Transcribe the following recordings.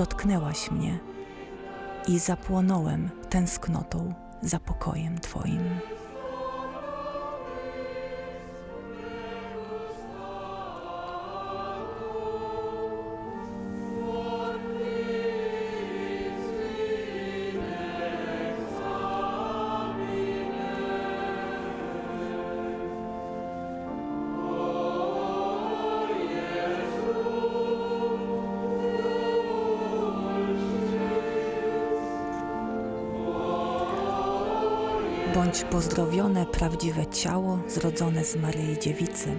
dotknęłaś mnie i zapłonąłem tęsknotą za pokojem Twoim. Pozdrowione prawdziwe ciało zrodzone z Maryi Dziewicy,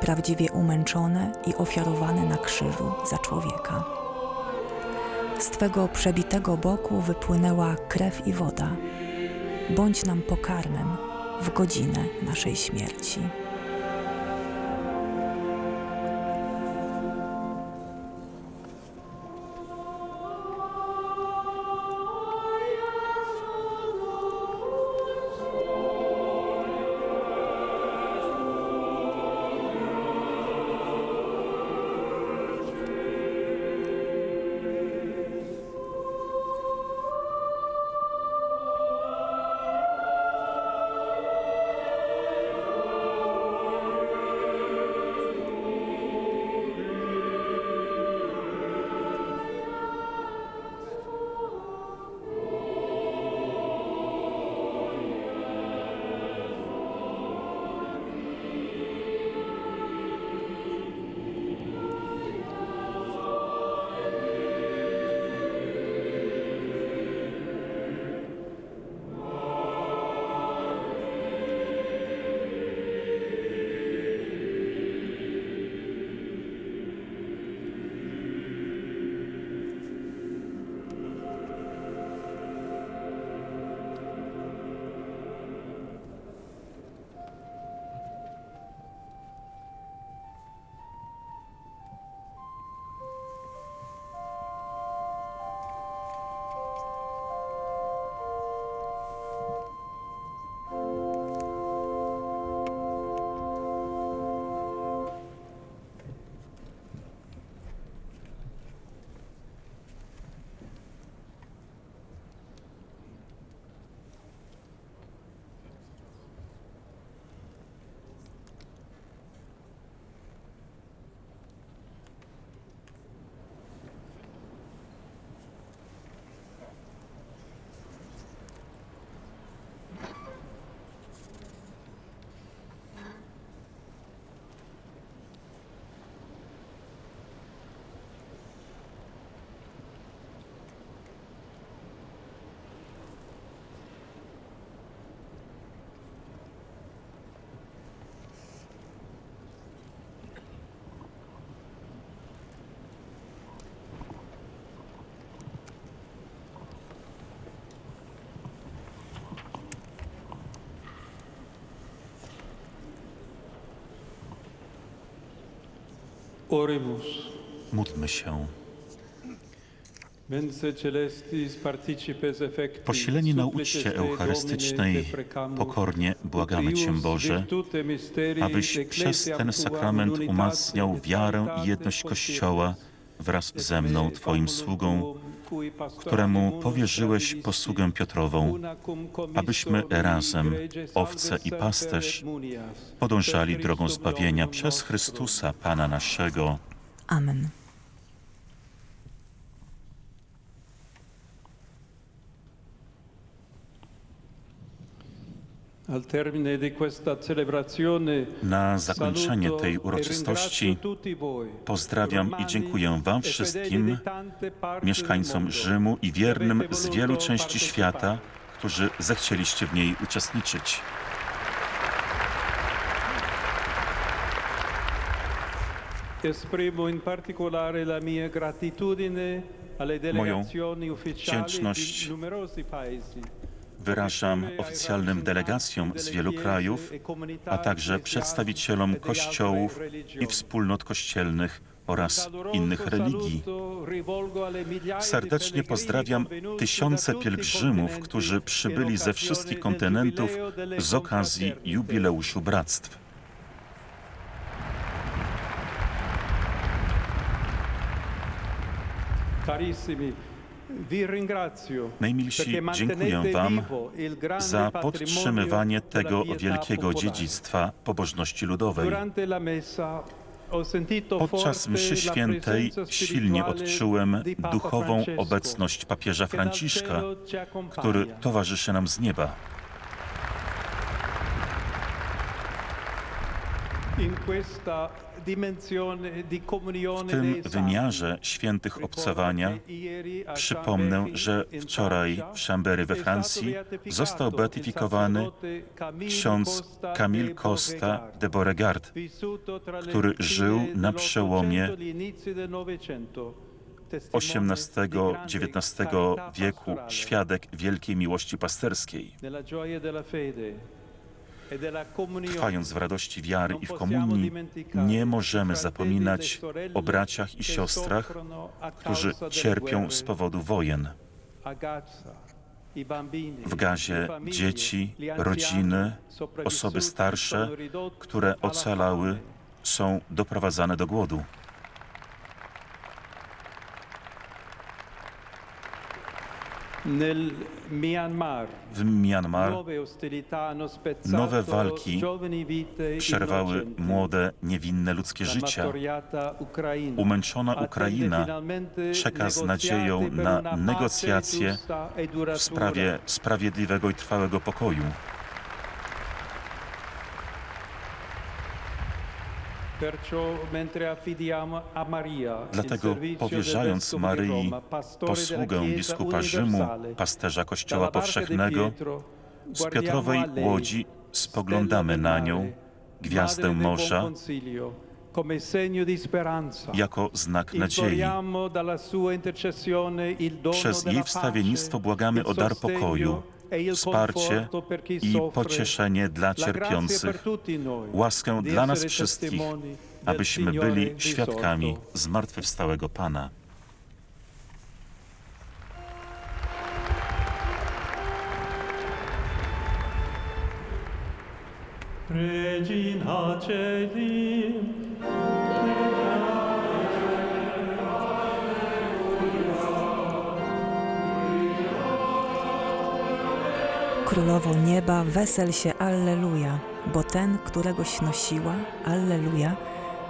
prawdziwie umęczone i ofiarowane na krzyżu za człowieka. Z Twego przebitego boku wypłynęła krew i woda. Bądź nam pokarmem w godzinę naszej śmierci. Oremus. Módlmy się. Posileni na uczcie eucharystycznej pokornie błagamy Cię, Boże, abyś przez ten sakrament umacniał wiarę i jedność Kościoła wraz ze mną, Twoim sługą, któremu powierzyłeś posługę Piotrową, abyśmy razem, owce i pasterz, podążali drogą zbawienia przez. Chrystusa, Pana naszego. Amen. Na zakończenie tej e uroczystości pozdrawiam i dziękuję Wam e wszystkim, mieszkańcom Rzymu i wiernym z wielu części świata, którzy zechcieliście w niej uczestniczyć. Ufficiali wdzięczność. Wyrażam oficjalnym delegacjom z wielu krajów, a także przedstawicielom kościołów i wspólnot kościelnych oraz innych religii. Serdecznie pozdrawiam tysiące pielgrzymów, którzy przybyli ze wszystkich kontynentów z okazji jubileuszu bractw. Carissimi, Najmilsi, dziękuję Wam za podtrzymywanie tego wielkiego dziedzictwa pobożności ludowej. Podczas mszy świętej silnie odczułem duchową obecność papieża Franciszka, który towarzyszy nam z nieba. In questa W tym wymiarze świętych obcowania przypomnę, że wczoraj w Chambéry we Francji został beatyfikowany ksiądz Camille Costa de Beauregard, który żył na przełomie XVIII-XIX wieku, świadek wielkiej miłości pasterskiej. Trwając w radości wiary i w komunii, nie możemy zapominać o braciach i siostrach, którzy cierpią z powodu wojen. W gazie dzieci, rodziny, osoby starsze, które ocalały, są doprowadzane do głodu. Nel Myanmar W Myanmar nowe walki vite przerwały młode, niewinne ludzkie życia. Umęczona Ukraina czeka z nadzieją na negocjacje e w sprawie sprawiedliwego i trwałego pokoju. Dlatego powierzając Maryi posługę biskupa Rzymu, pasterza Kościoła Powszechnego, z Piotrowej łodzi spoglądamy na nią, gwiazdę morza, jako znak nadziei. Przez jej wstawiennictwo błagamy o dar pokoju, wsparcie i pocieszenie dla cierpiących, łaskę dla nas wszystkich, abyśmy byli świadkami zmartwychwstałego Pana. Regina Celi, Królowo nieba, wesel się, Alleluja, bo ten, któregoś nosiła, Alleluja,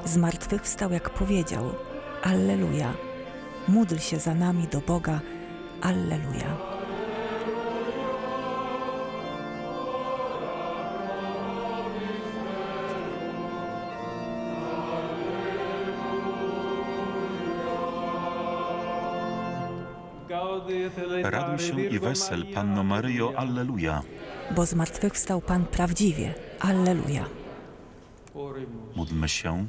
zmartwychwstał jak powiedział, Alleluja. Módl się za nami do Boga, Alleluja. Raduj się i wesel, Panno Maryjo, Alleluja. Bo zmartwychwstał Pan prawdziwie, Alleluja. Módlmy się.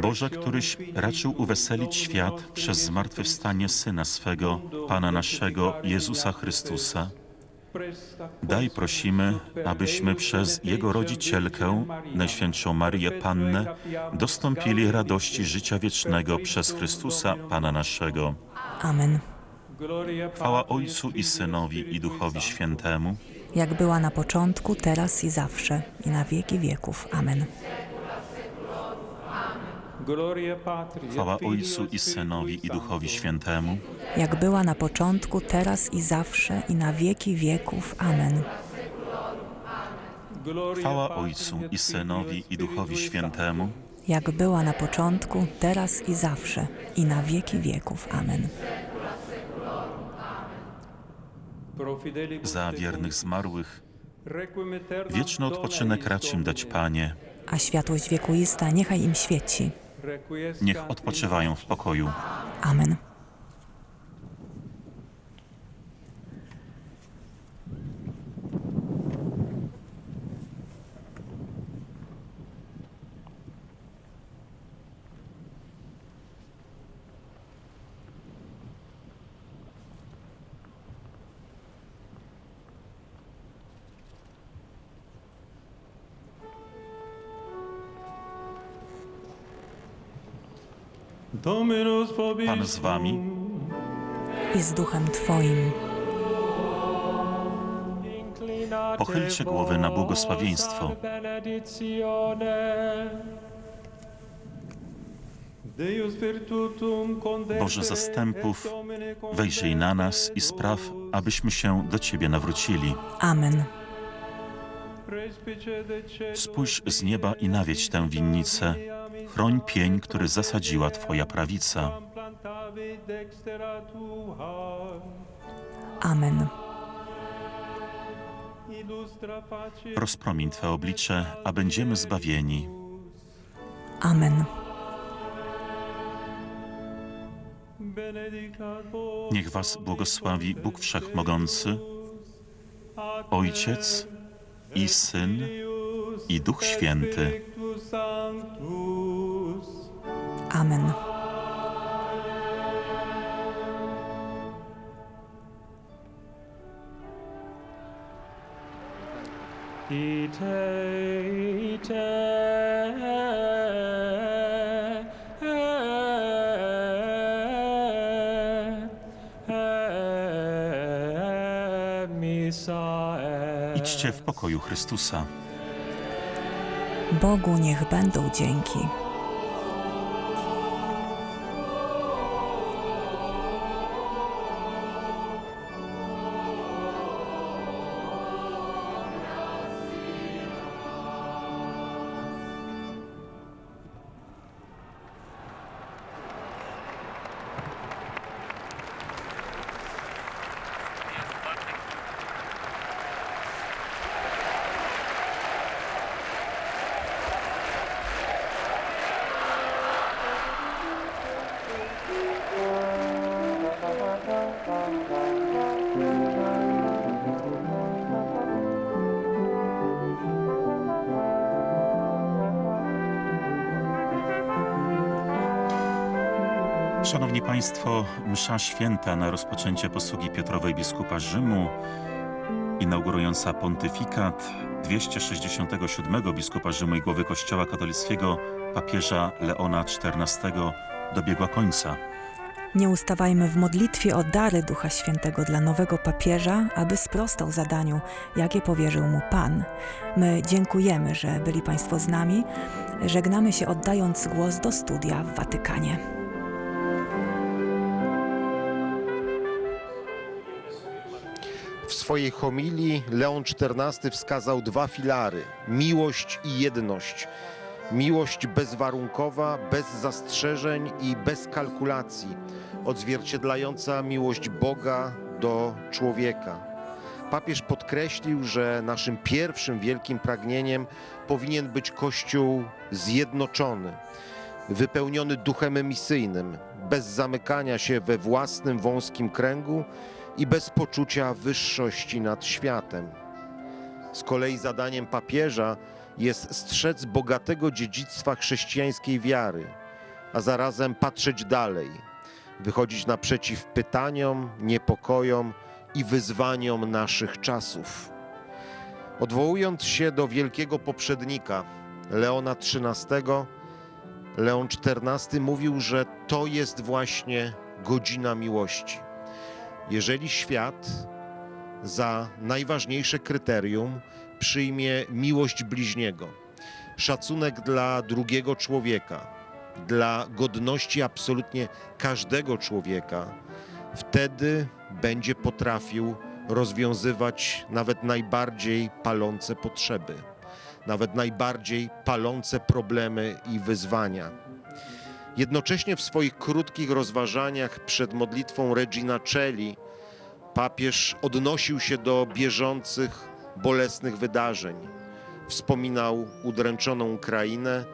Boże, któryś raczył uweselić świat przez zmartwychwstanie Syna swego, Pana naszego, Jezusa Chrystusa, daj prosimy, abyśmy przez Jego rodzicielkę, Najświętszą Maryję Pannę, dostąpili radości życia wiecznego przez Chrystusa, Pana naszego. Amen. Chwała Ojcu i Synowi i Duchowi Świętemu, Jak była na początku, teraz i zawsze, i na wieki wieków. Amen. Chwała Ojcu i Synowi i Duchowi Świętemu, Jak była na początku, teraz i zawsze, i na wieki wieków. Amen. chwała Ojcu i Synowi i Duchowi Świętemu, Jak była na początku, teraz i zawsze, i na wieki wieków. Amen. za wiernych zmarłych, Wieczny odpoczynek racz im dać, Panie, A światłość wiekuista niechaj im świeci. Niech odpoczywają w pokoju. Amen. Pan z wami, I z duchem Twoim. pochylcie głowy na błogosławieństwo. Boże zastępów, wejrzyj na nas i spraw, abyśmy się do Ciebie nawrócili. Amen. Spójrz z nieba i nawiedź tę winnicę. Chroń pień, który zasadziła Twoja prawica. Amen. Rozpromień Twe oblicze, a będziemy zbawieni. Amen. Niech Was błogosławi Bóg Wszechmogący, Ojciec i Syn i Duch Święty. Amen. Ite, ite, misa Idźcie w pokoju Chrystusa. Bogu niech będą dzięki. Szanowni Państwo, msza święta na rozpoczęcie posługi Piotrowej biskupa Rzymu, inaugurująca pontyfikat 267 biskupa Rzymu i głowy Kościoła katolickiego papieża Leona XIV dobiegła końca. Nie ustawajmy w modlitwie o dary Ducha Świętego dla nowego papieża, aby sprostał zadaniu, jakie powierzył mu Pan. My dziękujemy, że byli Państwo z nami. Żegnamy się oddając głos do studia w Watykanie. W swojej homilii Leon XIV wskazał dwa filary: miłość i jedność. Miłość bezwarunkowa, bez zastrzeżeń i bez kalkulacji, odzwierciedlająca miłość Boga do człowieka. Papież podkreślił, że naszym pierwszym wielkim pragnieniem powinien być Kościół zjednoczony, wypełniony duchem misyjnym, bez zamykania się we własnym wąskim kręgu i bez poczucia wyższości nad światem. Z kolei zadaniem papieża jest strzec bogatego dziedzictwa chrześcijańskiej wiary, a zarazem patrzeć dalej, wychodzić naprzeciw pytaniom, niepokojom i wyzwaniom naszych czasów. Odwołując się do wielkiego poprzednika Leona XIII, Leon XIV mówił, że to jest właśnie godzina miłości. Jeżeli świat za najważniejsze kryterium przyjmie miłość bliźniego, szacunek dla drugiego człowieka, dla godności absolutnie każdego człowieka, wtedy będzie potrafił rozwiązywać nawet najbardziej palące potrzeby, nawet najbardziej palące problemy i wyzwania. Jednocześnie w swoich krótkich rozważaniach przed modlitwą Regina Celi papież odnosił się do bieżących, bolesnych wydarzeń. Wspominał udręczoną Ukrainę,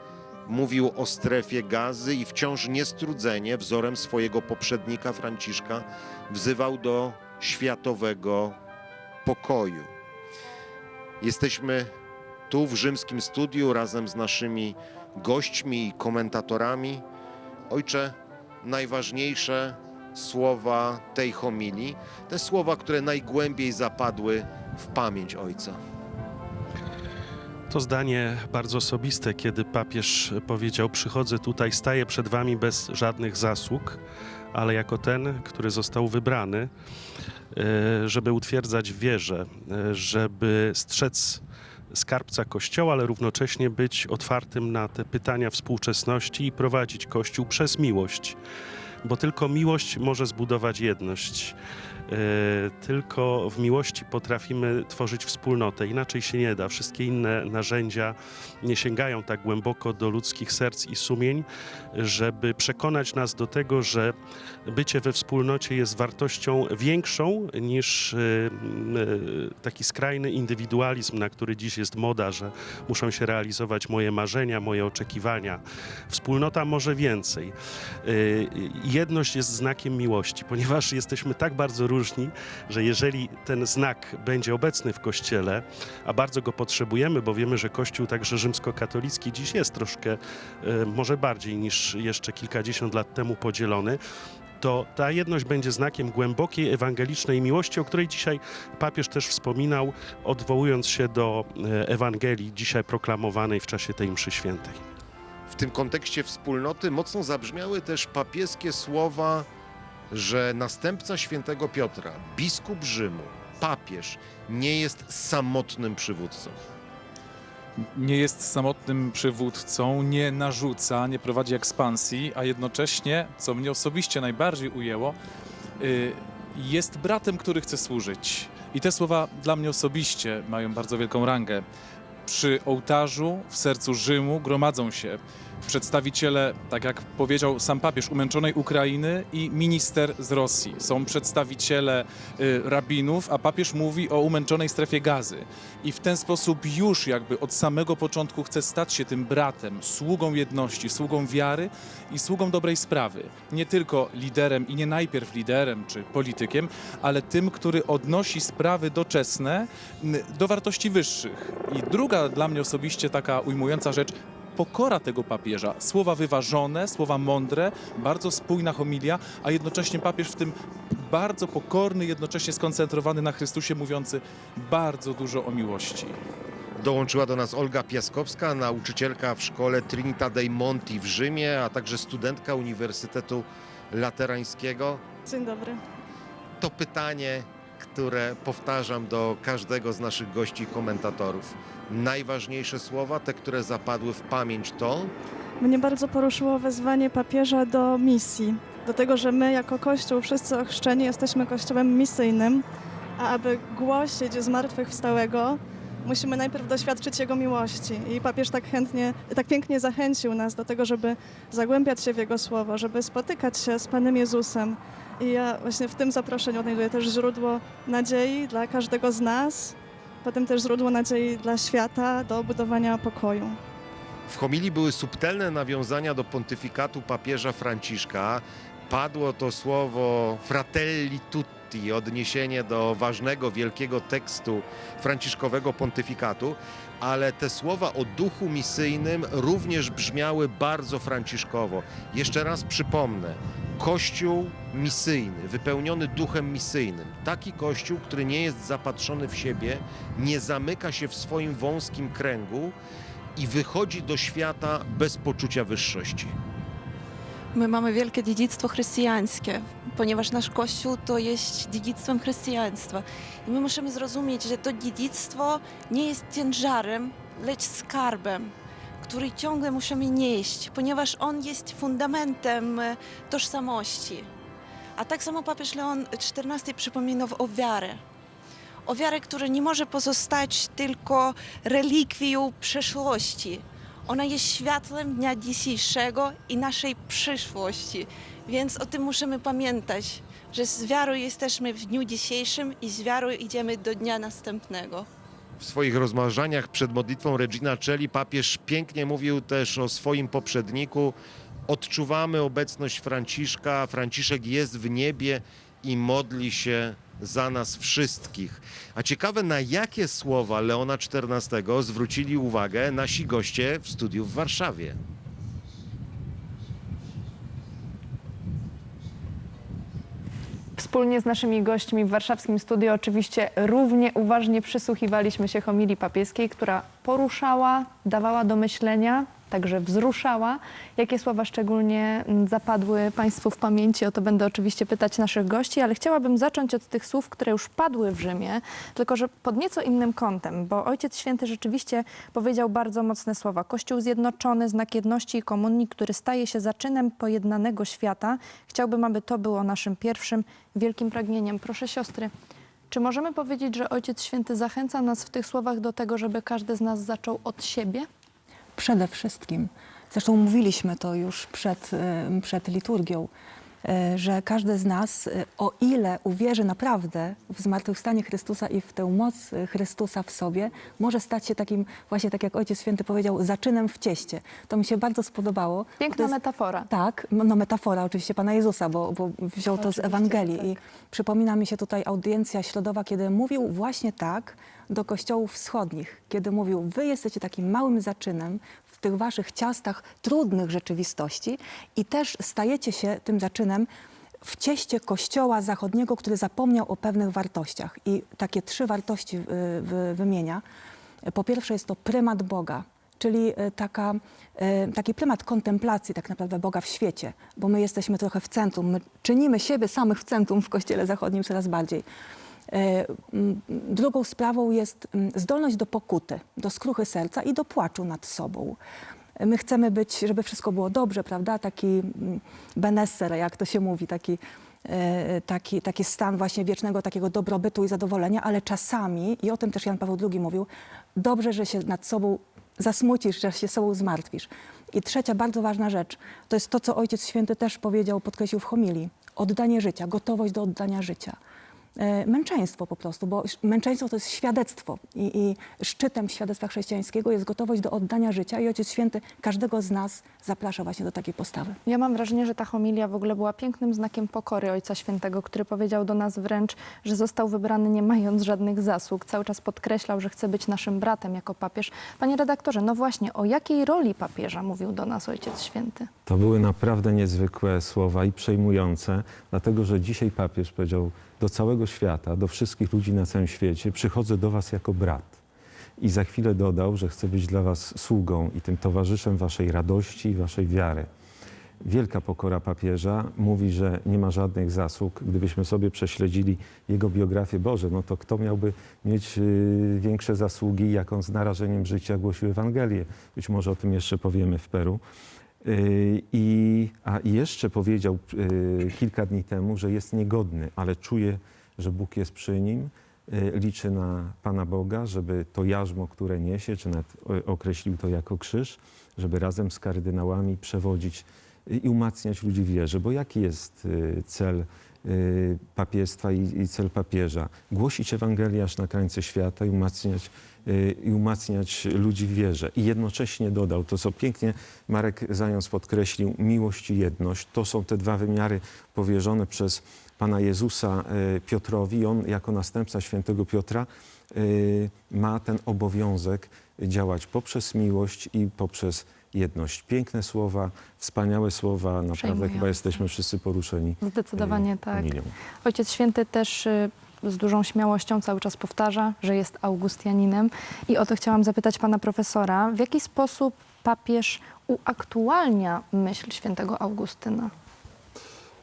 mówił o strefie gazy i wciąż niestrudzenie, wzorem swojego poprzednika Franciszka, wzywał do światowego pokoju. Jesteśmy tu w rzymskim studiu razem z naszymi gośćmi i komentatorami. Ojcze, najważniejsze słowa tej homilii, te słowa, które najgłębiej zapadły w pamięć Ojca. To zdanie bardzo osobiste, kiedy papież powiedział: Przychodzę tutaj, staję przed wami bez żadnych zasług, ale jako ten, który został wybrany, e, żeby utwierdzać wierze, żeby strzec skarbca Kościoła, ale równocześnie być otwartym na te pytania współczesności i prowadzić Kościół przez miłość. Bo tylko miłość może zbudować jedność. E, Tylko w miłości potrafimy tworzyć wspólnotę, inaczej się nie da. Wszystkie inne narzędzia nie sięgają tak głęboko do ludzkich serc i sumień, żeby przekonać nas do tego, że bycie we wspólnocie jest wartością większą niż e, e, taki skrajny indywidualizm, na który dziś jest moda, że muszą się realizować moje marzenia, moje oczekiwania. Wspólnota może więcej. Jedność jest znakiem miłości, ponieważ jesteśmy tak bardzo różni, że jeżeli ten znak będzie obecny w Kościele, a bardzo go potrzebujemy, bo wiemy, że Kościół także rzymskokatolicki dziś jest troszkę, e, może bardziej niż jeszcze kilkadziesiąt lat temu podzielony, to ta jedność będzie znakiem głębokiej ewangelicznej miłości, o której dzisiaj papież też wspominał, odwołując się do e, Ewangelii dzisiaj proklamowanej w czasie tej mszy świętej. W tym kontekście wspólnoty mocno zabrzmiały też papieskie słowa, że następca świętego Piotra, biskup Rzymu, papież, nie jest samotnym przywódcą. nie jest samotnym przywódcą, nie narzuca, nie prowadzi ekspansji, a jednocześnie, co mnie osobiście najbardziej ujęło, y, jest bratem, który chce służyć. I te słowa dla mnie osobiście mają bardzo wielką rangę. Przy ołtarzu w sercu Rzymu gromadzą się przedstawiciele, tak jak powiedział sam papież, umęczonej Ukrainy i minister z Rosji. Są przedstawiciele y, rabinów, a papież mówi o umęczonej strefie gazy. I w ten sposób już jakby od samego początku chce stać się tym bratem, sługą jedności, sługą wiary i sługą dobrej sprawy. Nie tylko liderem i nie najpierw liderem czy politykiem, ale tym, który odnosi sprawy doczesne do wartości wyższych. I druga dla mnie osobiście taka ujmująca rzecz, pokora tego papieża. Słowa wyważone, słowa mądre, bardzo spójna homilia, a jednocześnie papież w tym bardzo pokorny, jednocześnie skoncentrowany na Chrystusie, mówiący bardzo dużo o miłości. Dołączyła do nas Olga Piaskowska, nauczycielka w szkole Trinita dei Monti w Rzymie, a także studentka Uniwersytetu Laterańskiego. Dzień dobry. To pytanie, które powtarzam do każdego z naszych gości i komentatorów. Najważniejsze słowa, te, które zapadły w pamięć, to Mnie bardzo poruszyło wezwanie papieża do misji. Do tego, że my jako Kościół, wszyscy ochrzczeni, jesteśmy Kościołem misyjnym, a aby głosić zmartwychwstałego, musimy najpierw doświadczyć Jego miłości. I papież tak chętnie, tak pięknie zachęcił nas do tego, żeby zagłębiać się w Jego Słowo, żeby spotykać się z Panem Jezusem. I ja właśnie w tym zaproszeniu odnajduję też źródło nadziei dla każdego z nas, potem też źródło nadziei dla świata do budowania pokoju. W homilii były subtelne nawiązania do pontyfikatu papieża Franciszka. Padło to słowo fratelli tutti, odniesienie do ważnego, wielkiego tekstu franciszkowego pontyfikatu, ale te słowa o duchu misyjnym również brzmiały bardzo franciszkowo. Jeszcze raz przypomnę, Kościół misyjny, wypełniony duchem misyjnym. Taki kościół, który nie jest zapatrzony w siebie, nie zamyka się w swoim wąskim kręgu, i wychodzi do świata bez poczucia wyższości. My mamy wielkie dziedzictwo chrześcijańskie, ponieważ nasz Kościół to jest dziedzictwem chrześcijaństwa. I my musimy zrozumieć, że to dziedzictwo nie jest ciężarem, lecz skarbem, który ciągle musimy nieść, ponieważ on jest fundamentem e, tożsamości. A tak samo papież Leon XIV przypominał o wiarę. O wiarę, która nie może pozostać tylko relikwią przeszłości. Ona jest światłem dnia dzisiejszego i naszej przyszłości. Więc o tym musimy pamiętać, że z wiarą jesteśmy w dniu dzisiejszym i z wiarą idziemy do dnia następnego. W swoich rozważaniach przed modlitwą Regina Celli papież pięknie mówił też o swoim poprzedniku. Odczuwamy obecność Franciszka. Franciszek jest w niebie i modli się za nas wszystkich. A ciekawe, na jakie słowa Leona XIV zwrócili uwagę nasi goście w studiu w Warszawie. Wspólnie z naszymi gośćmi w warszawskim studiu oczywiście równie uważnie przysłuchiwaliśmy się homilii papieskiej, która poruszała, dawała do myślenia, także wzruszała. Jakie słowa szczególnie zapadły Państwu w pamięci? O to będę oczywiście pytać naszych gości, ale chciałabym zacząć od tych słów, które już padły w Rzymie, tylko że pod nieco innym kątem, bo Ojciec Święty rzeczywiście powiedział bardzo mocne słowa. Kościół zjednoczony, znak jedności i komunii, który staje się zaczynem pojednanego świata. Chciałbym, aby to było naszym pierwszym wielkim pragnieniem. Proszę siostry, czy możemy powiedzieć, że Ojciec Święty zachęca nas w tych słowach do tego, żeby każdy z nas zaczął od siebie? Przede wszystkim, zresztą mówiliśmy to już przed, y, przed liturgią, y, że każdy z nas, y, o ile uwierzy naprawdę w zmartwychwstanie Chrystusa i w tę moc Chrystusa w sobie, może stać się takim, właśnie tak jak Ojciec Święty powiedział, zaczynem w cieście. To mi się bardzo spodobało. To Piękna jest- metafora. tak, no metafora oczywiście Pana Jezusa, bo, bo wziął to z Oczywiście, Ewangelii. tak. I przypomina mi się tutaj audiencja środowa, kiedy mówił właśnie tak do kościołów wschodnich. Kiedy mówił, wy jesteście takim małym zaczynem w tych waszych ciastach trudnych rzeczywistości i też stajecie się tym zaczynem w cieście kościoła zachodniego, który zapomniał o pewnych wartościach. I takie trzy wartości y, wy- wymienia. Po pierwsze jest to prymat Boga, czyli e, taka, e, taki prymat kontemplacji tak naprawdę Boga w świecie, bo my jesteśmy trochę w centrum, my czynimy siebie samych w centrum w Kościele Zachodnim coraz bardziej. E, Drugą sprawą jest zdolność do pokuty, do skruchy serca i do płaczu nad sobą. My chcemy być, żeby wszystko było dobrze, prawda? Taki benesser, jak to się mówi, taki, e, taki, taki stan właśnie wiecznego takiego dobrobytu i zadowolenia, ale czasami, i o tym też Jan Paweł II mówił, dobrze, że się nad sobą zasmucisz, że się sobą zmartwisz. I trzecia bardzo ważna rzecz, to jest to, co Ojciec Święty też powiedział, podkreślił w homilii. Oddanie życia, gotowość do oddania życia. E, Męczeństwo po prostu, bo męczeństwo to jest świadectwo i, i szczytem świadectwa chrześcijańskiego jest gotowość do oddania życia i Ojciec Święty każdego z nas zaprasza właśnie do takiej postawy. Ja mam wrażenie, że ta homilia w ogóle była pięknym znakiem pokory Ojca Świętego, który powiedział do nas wręcz, że został wybrany nie mając żadnych zasług. Cały czas podkreślał, że chce być naszym bratem jako papież. Panie redaktorze, no właśnie, o jakiej roli papieża mówił do nas Ojciec Święty? To były naprawdę niezwykłe słowa i przejmujące, dlatego że dzisiaj papież powiedział do całego świata, do wszystkich ludzi na całym świecie: Przychodzę do Was jako brat. I za chwilę dodał, że chcę być dla Was sługą i tym towarzyszem Waszej radości i Waszej wiary. Wielka pokora papieża mówi, że nie ma żadnych zasług. Gdybyśmy sobie prześledzili jego biografię, Boże, no to kto miałby mieć y, większe zasługi, jak on z narażeniem życia głosił Ewangelię? Być może o tym jeszcze powiemy w Peru. Y, I, a jeszcze powiedział y, kilka dni temu, że jest niegodny, ale czuje, że Bóg jest przy nim. Y, Liczy na Pana Boga, żeby to jarzmo, które niesie, czy nawet określił to jako krzyż, żeby razem z kardynałami przewodzić i umacniać ludzi wierze. Bo jaki jest cel papiestwa i, cel papieża? Głosić Ewangelię aż na krańce świata i umacniać, i umacniać ludzi w wierze. I jednocześnie dodał to, co pięknie Marek Zając podkreślił, miłość i jedność. To są te dwa wymiary powierzone przez Pana Jezusa y, Piotrowi. On jako następca świętego Piotra y, ma ten obowiązek działać poprzez miłość i poprzez jedność. Piękne słowa, wspaniałe słowa. Naprawdę chyba jesteśmy wszyscy poruszeni Zdecydowanie y, tak. Ojciec Święty też y, z dużą śmiałością cały czas powtarza, że jest Augustianinem. I o to chciałam zapytać pana profesora, w jaki sposób papież uaktualnia myśl świętego Augustyna?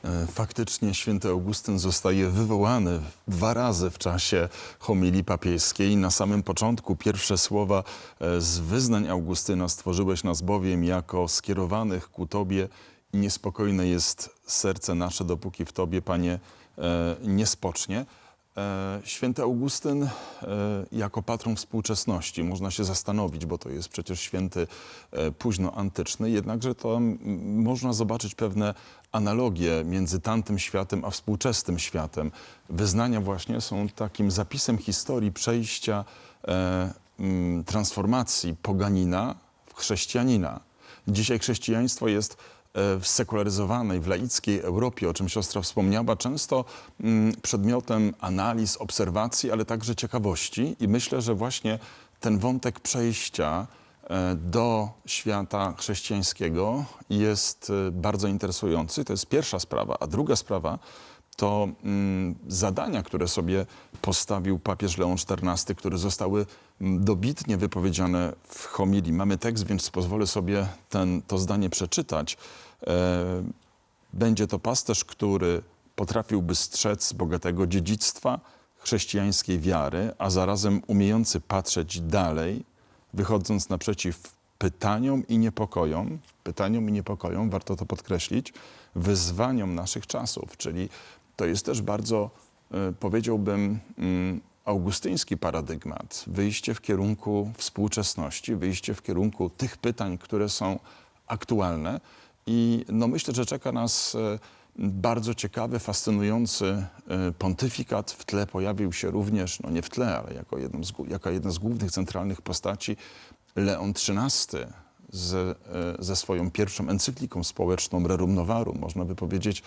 E, Faktycznie święty Augustyn zostaje wywołany dwa razy w czasie homilii papieskiej. Na samym początku pierwsze słowa e, z wyznań Augustyna stworzyłeś nas bowiem jako skierowanych ku Tobie i niespokojne jest serce nasze, dopóki w Tobie, Panie, e, nie spocznie. E, Święty Augustyn e, jako patron współczesności, można się zastanowić, bo to jest przecież święty e, późno antyczny, jednakże to można zobaczyć pewne analogie między tamtym światem a współczesnym światem. Wyznania właśnie są takim zapisem historii przejścia transformacji poganina w chrześcijanina. Dzisiaj chrześcijaństwo jest w sekularyzowanej, w laickiej Europie, o czym siostra wspomniała, często mm, przedmiotem analiz, obserwacji, ale także ciekawości. I myślę, że właśnie ten wątek przejścia e, do świata chrześcijańskiego jest e, bardzo interesujący. To jest pierwsza sprawa. A druga sprawa to mm, zadania, które sobie postawił papież Leon XIV, które zostały dobitnie wypowiedziane w homilii. Mamy tekst, więc pozwolę sobie ten, to zdanie przeczytać. E, będzie to pasterz, który potrafiłby strzec bogatego dziedzictwa chrześcijańskiej wiary, a zarazem umiejący patrzeć dalej, wychodząc naprzeciw pytaniom i niepokojom, pytaniom i niepokojom, warto to podkreślić, wyzwaniom naszych czasów. Czyli to jest też bardzo, e, powiedziałbym, mm, augustyński paradygmat. Wyjście w kierunku współczesności, wyjście w kierunku tych pytań, które są aktualne. I no myślę, że czeka nas e, bardzo ciekawy, fascynujący e, pontyfikat. W tle pojawił się również, no nie w tle, ale jako, z, jako jedna z głównych, centralnych postaci Leon XIII z, e, ze swoją pierwszą encykliką społeczną Rerum Novarum. Można by powiedzieć,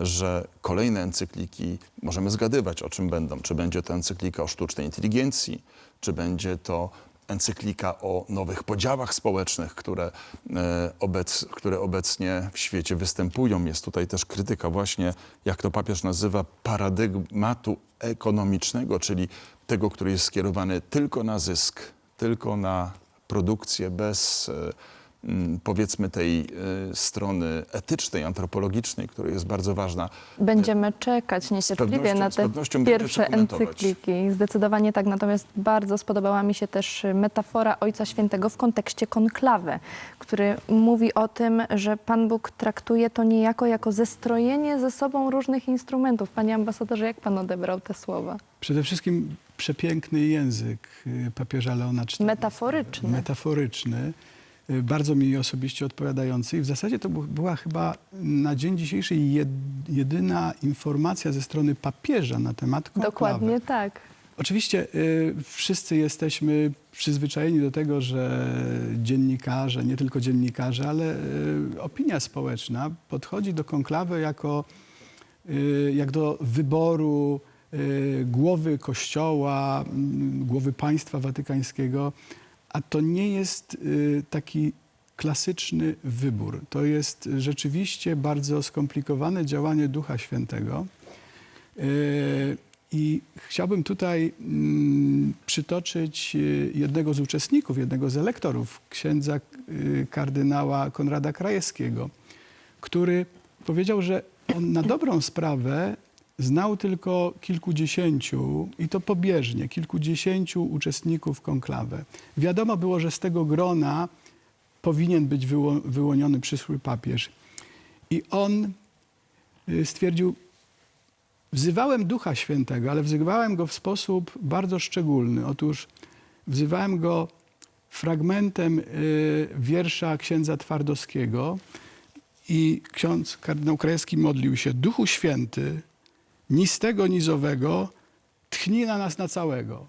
że kolejne encykliki, możemy zgadywać o czym będą. Czy będzie to encyklika o sztucznej inteligencji, czy będzie to encyklika o nowych podziałach społecznych, które, e, obec, które obecnie w świecie występują. Jest tutaj też krytyka właśnie, jak to papież nazywa, paradygmatu ekonomicznego, czyli tego, który jest skierowany tylko na zysk, tylko na produkcję bez e, powiedzmy tej e, strony etycznej, antropologicznej, która jest bardzo ważna. Będziemy czekać niecierpliwie na te pierwsze encykliki. Zdecydowanie tak, natomiast bardzo spodobała mi się też metafora Ojca Świętego w kontekście konklawy, który mówi o tym, że Pan Bóg traktuje to niejako jako zestrojenie ze sobą różnych instrumentów. Panie ambasadorze, jak Pan odebrał te słowa? Przede wszystkim przepiękny język y, papieża Leona XIV. Metaforyczny. Metaforyczny. Y, Bardzo mi osobiście odpowiadający i w zasadzie to była chyba na dzień dzisiejszy jed- jedyna informacja ze strony papieża na temat konklawy. Dokładnie tak. Oczywiście y, wszyscy jesteśmy przyzwyczajeni do tego, że dziennikarze, nie tylko dziennikarze, ale y, opinia społeczna podchodzi do konklawy jako y, jak do wyboru głowy kościoła, głowy państwa watykańskiego, a to nie jest y, taki klasyczny wybór. To jest rzeczywiście bardzo skomplikowane działanie Ducha Świętego. Y, I chciałbym tutaj mm, przytoczyć y, jednego z uczestników, jednego z elektorów, księdza kardynała Konrada Krajewskiego, który powiedział, że on na dobrą sprawę znał tylko kilkudziesięciu, i to pobieżnie, kilkudziesięciu uczestników konklawy. Wiadomo było, że z tego grona powinien być wyło- wyłoniony przyszły papież. I on y, stwierdził, wzywałem Ducha Świętego, ale wzywałem go w sposób bardzo szczególny. Otóż wzywałem go fragmentem y, wiersza księdza Twardowskiego i ksiądz kardynał Krajewski modlił się Duchu Święty, ni z tego nizowego, tchnij na nas na całego.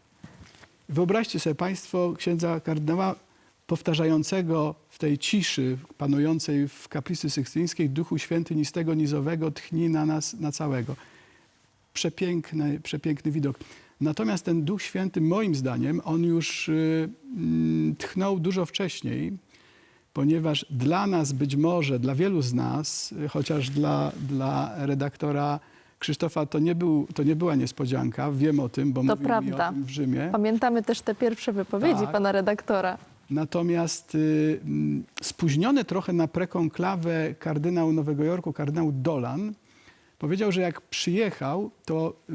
Wyobraźcie sobie Państwo księdza kardynała powtarzającego w tej ciszy panującej w kaplicy sykstyńskiej Duchu Święty ni z tego nizowego tchnij na nas na całego. Przepiękny, przepiękny widok. Natomiast ten Duch Święty, moim zdaniem, on już y, mm, tchnął dużo wcześniej, ponieważ dla nas być może, dla wielu z nas, y, chociaż dla, dla redaktora Krzysztofa to nie, był, to nie była niespodzianka, wiem o tym, bo To mówił prawda. o tym w Rzymie. Pamiętamy też te pierwsze wypowiedzi Tak. pana redaktora. Natomiast y, mm, spóźniony trochę na prekonklawę kardynał Nowego Jorku, kardynał Dolan, powiedział, że jak przyjechał, to y,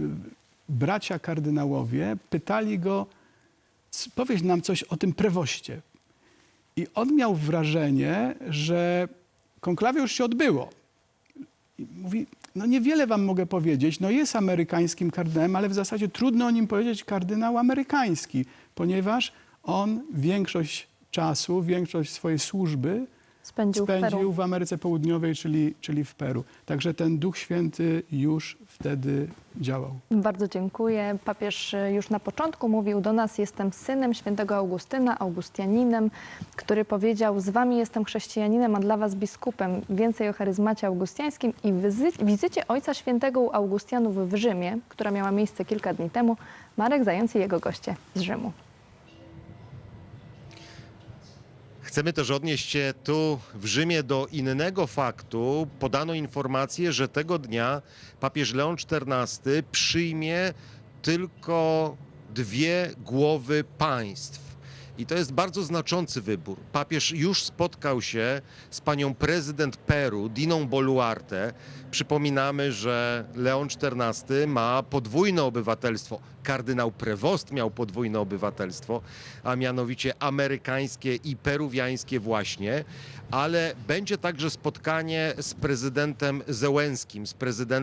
bracia kardynałowie pytali go, "C- powiedz nam coś o tym prewoście. I on miał wrażenie, że konklawie już się odbyło. I mówi, no niewiele wam mogę powiedzieć, no jest amerykańskim kardynałem, ale w zasadzie trudno o nim powiedzieć kardynał amerykański, ponieważ on większość czasu, większość swojej służby Spędził, w spędził w Ameryce Południowej, czyli, czyli w Peru. Także ten Duch Święty już wtedy działał. Bardzo dziękuję. Papież już na początku mówił do nas, jestem synem świętego Augustyna, Augustianinem, który powiedział, z wami jestem chrześcijaninem, a dla was biskupem. Więcej o charyzmacie augustiańskim i wizy- wizycie Ojca Świętego u Augustianów w Rzymie, która miała miejsce kilka dni temu, Marek Zając i jego goście z Rzymu. Chcemy też odnieść się tu w Rzymie do innego faktu. Podano informację, że tego dnia papież Leon XIV przyjmie tylko dwie głowy państw. I to jest bardzo znaczący wybór. Papież już spotkał się z panią prezydent Peru, Diną Boluarte. Przypominamy, że Leon XIV ma podwójne obywatelstwo. Kardynał Prevost miał podwójne obywatelstwo, a mianowicie amerykańskie i peruwiańskie właśnie. Ale będzie także spotkanie z prezydentem Zełenskim, z prezydentem